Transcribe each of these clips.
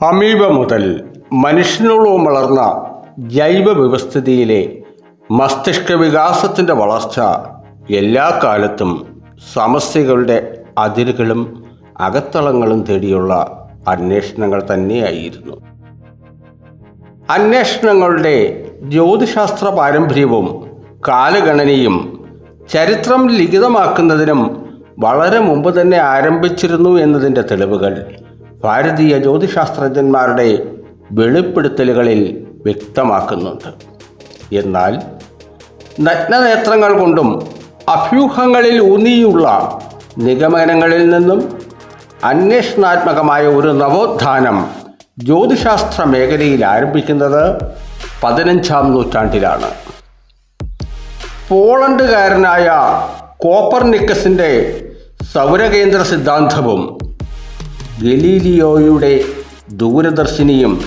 Amoeba മുതൽ മനുഷ്യനോളം വളർന്ന ജൈവ വ്യവസ്ഥിതിയിലെ മസ്തിഷ്ക വികാസത്തിന്റെ വളർച്ച എല്ലാ കാലത്തും സമസ്യകളുടെ അതിരുകളും അകത്തളങ്ങളും തേടിയുള്ള അന്വേഷണങ്ങൾ തന്നെയായിരുന്നു. അന്വേഷണങ്ങളുടെ ജ്യോതിശാസ്ത്ര പാരമ്പര്യവും കാലഗണനയും ചരിത്രം ലിഖിതമാക്കുന്നതിനും വളരെ മുമ്പ് തന്നെ ആരംഭിച്ചിരുന്നു എന്നതിന്റെ തെളിവുകൾ ഭാരതീയ ജ്യോതിശാസ്ത്രജ്ഞന്മാരുടെ വെളിപ്പെടുത്തലുകളിൽ വ്യക്തമാക്കുന്നുണ്ട്. എന്നാൽ നഗ്നനേത്രങ്ങൾ കൊണ്ടും അഭ്യൂഹങ്ങളിൽ ഊന്നിയുള്ള നിഗമനങ്ങളിൽ നിന്നും അന്വേഷണാത്മകമായ ഒരു നവോത്ഥാനം ജ്യോതിശാസ്ത്ര മേഖലയിൽ ആരംഭിക്കുന്നത് പതിനഞ്ചാം നൂറ്റാണ്ടിലാണ്. പോളണ്ടുകാരനായ കോപ്പർനിക്കസിന്റെ സൗരകേന്ദ്ര സിദ്ധാന്തവും ഗലീലിയോയുടെ ദൂരദർശിനിയും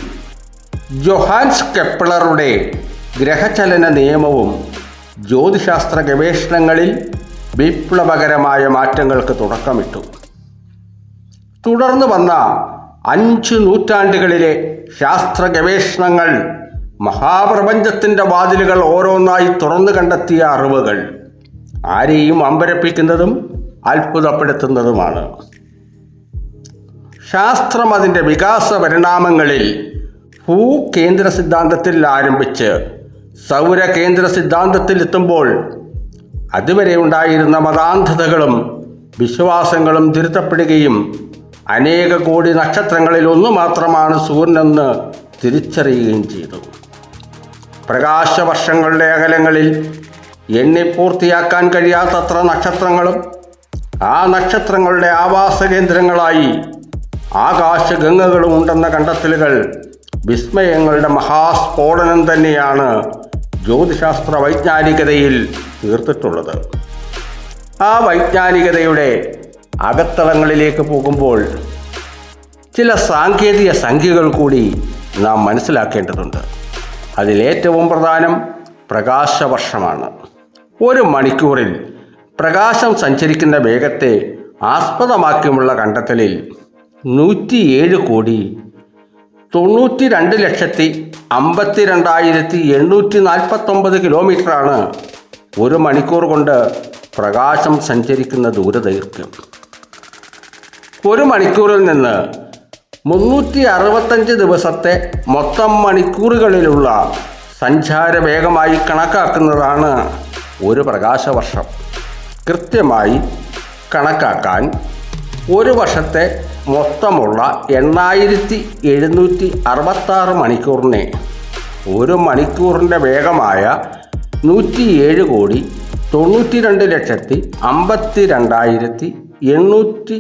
ജൊഹാൻസ് കെപ്ലറുടെ ഗ്രഹചലന നിയമവും ജ്യോതിശാസ്ത്ര ഗവേഷണങ്ങളിൽ വിപ്ലവകരമായ മാറ്റങ്ങൾക്ക് തുടക്കമിട്ടു. തുടർന്ന് വന്ന അഞ്ച് നൂറ്റാണ്ടുകളിലെ ശാസ്ത്ര ഗവേഷണങ്ങൾ മഹാപ്രപഞ്ചത്തിന്റെ വാതിലുകൾ ഓരോന്നായി തുറന്നു കണ്ടെത്തിയ അറിവുകൾ ആരെയും അമ്പരപ്പിക്കുന്നതും അത്ഭുതപ്പെടുത്തുന്നതുമാണ്. ശാസ്ത്രം അതിന്റെ വികാസ പരിണാമങ്ങളിൽ ഭൂകേന്ദ്ര സിദ്ധാന്തത്തിൽ ആരംഭിച്ച് സൗര കേന്ദ്ര സിദ്ധാന്തത്തിൽ എത്തുമ്പോൾ അതുവരെ ഉണ്ടായിരുന്ന മതാന്ധതകളും വിശ്വാസങ്ങളും തിരുത്തപ്പെടുകയും അനേക കോടി നക്ഷത്രങ്ങളിൽ ഒന്ന് മാത്രമാണ് സൂര്യനെന്ന് തിരിച്ചറിയുകയും ചെയ്തു. പ്രകാശവർഷങ്ങളുടെ അകലങ്ങളിൽ എണ്ണി പൂർത്തിയാക്കാൻ കഴിയാത്തത്ര നക്ഷത്രങ്ങളും ആ നക്ഷത്രങ്ങളുടെ ആവാസ കേന്ദ്രങ്ങളായി ആകാശഗംഗകളും ഉണ്ടെന്ന കണ്ടെത്തലുകൾ വിസ്മയങ്ങളുടെ മഹാസ്ഫോടനം തന്നെയാണ് ജ്യോതിശാസ്ത്ര വൈജ്ഞാനികതയിൽ തീർത്തിട്ടുള്ളത്. ആ വൈജ്ഞാനികതയുടെ അകത്തളങ്ങളിലേക്ക് പോകുമ്പോൾ ചില സാങ്കേതിക സംഖ്യകൾ കൂടി നാം മനസ്സിലാക്കേണ്ടതുണ്ട്. അതിലേറ്റവും പ്രധാനം പ്രകാശവർഷമാണ്. ഒരു മണിക്കൂറിൽ പ്രകാശം സഞ്ചരിക്കുന്ന വേഗത്തെ ആസ്പദമാക്കിയുമുള്ള കണ്ടെത്തലിൽ നൂറ്റിയേഴ് കോടി തൊണ്ണൂറ്റി രണ്ട് ലക്ഷത്തി അമ്പത്തി രണ്ടായിരത്തി എണ്ണൂറ്റി നാൽപ്പത്തൊമ്പത് കിലോമീറ്ററാണ് ഒരു മണിക്കൂർ കൊണ്ട് പ്രകാശം സഞ്ചരിക്കുന്ന ദൂരദൈർഘ്യം. ഒരു മണിക്കൂറിൽ നിന്ന് മുന്നൂറ്റി അറുപത്തഞ്ച് ദിവസത്തെ മൊത്തം മണിക്കൂറുകളിലുള്ള സഞ്ചാര വേഗമായി കണക്കാക്കുന്നതാണ് ഒരു പ്രകാശവർഷം. കൃത്യമായി കണക്കാക്കാൻ ഒരു വർഷത്തെ മൊത്തമുള്ള എണ്ണായിരത്തി എഴുന്നൂറ്റി അറുപത്താറ് മണിക്കൂറിനെ ഒരു മണിക്കൂറിന്റെ വേഗമായ നൂറ്റിയേഴ് കോടി തൊണ്ണൂറ്റി രണ്ട് ലക്ഷത്തി അമ്പത്തി രണ്ടായിരത്തി എണ്ണൂറ്റി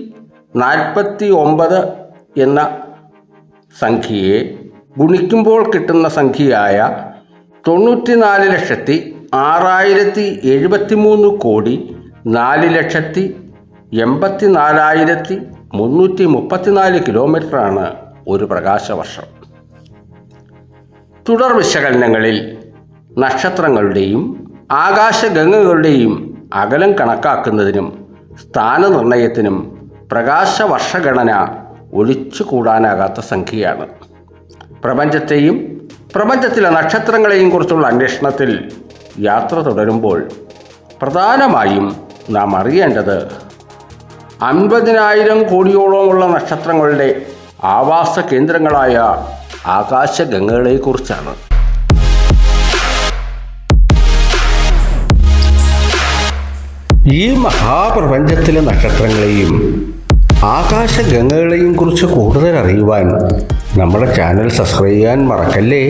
നാൽപ്പത്തി ഒമ്പത് എന്ന സംഖ്യയെ ഗുണിക്കുമ്പോൾ കിട്ടുന്ന സംഖ്യയായ തൊണ്ണൂറ്റി നാല് ലക്ഷത്തി ആറായിരത്തി എഴുപത്തി മൂന്ന് കോടി നാല് ലക്ഷത്തി എൺപത്തി നാലായിരത്തി മുന്നൂറ്റി മുപ്പത്തിനാല് കിലോമീറ്ററാണ് ഒരു പ്രകാശവർഷം. തുടർ വിശകലനങ്ങളിൽ നക്ഷത്രങ്ങളുടെയും ആകാശഗംഗകളുടെയും അകലം കണക്കാക്കുന്നതിനും സ്ഥാനനിർണയത്തിനും പ്രകാശവർഷഗണന ഒഴിച്ചുകൂടാനാകാത്ത സംഖ്യയാണ്. പ്രപഞ്ചത്തെയും പ്രപഞ്ചത്തിലെ നക്ഷത്രങ്ങളെയും കുറിച്ചുള്ള അന്വേഷണത്തിൽ യാത്ര തുടരുമ്പോൾ പ്രധാനമായും നാം അറിയേണ്ടത് അൻപതിനായിരം കോടിയോളമുള്ള നക്ഷത്രങ്ങളുടെ ആവാസ കേന്ദ്രങ്ങളായ ആകാശഗംഗകളെക്കുറിച്ചാണ്. ഈ മഹാപ്രപഞ്ചത്തിലെ നക്ഷത്രങ്ങളെയും ആകാശഗംഗകളെയും കുറിച്ച് കൂടുതൽ അറിയുവാൻ നമ്മുടെ ചാനൽ സബ്സ്ക്രൈബ് ചെയ്യാൻ മറക്കല്ലേ?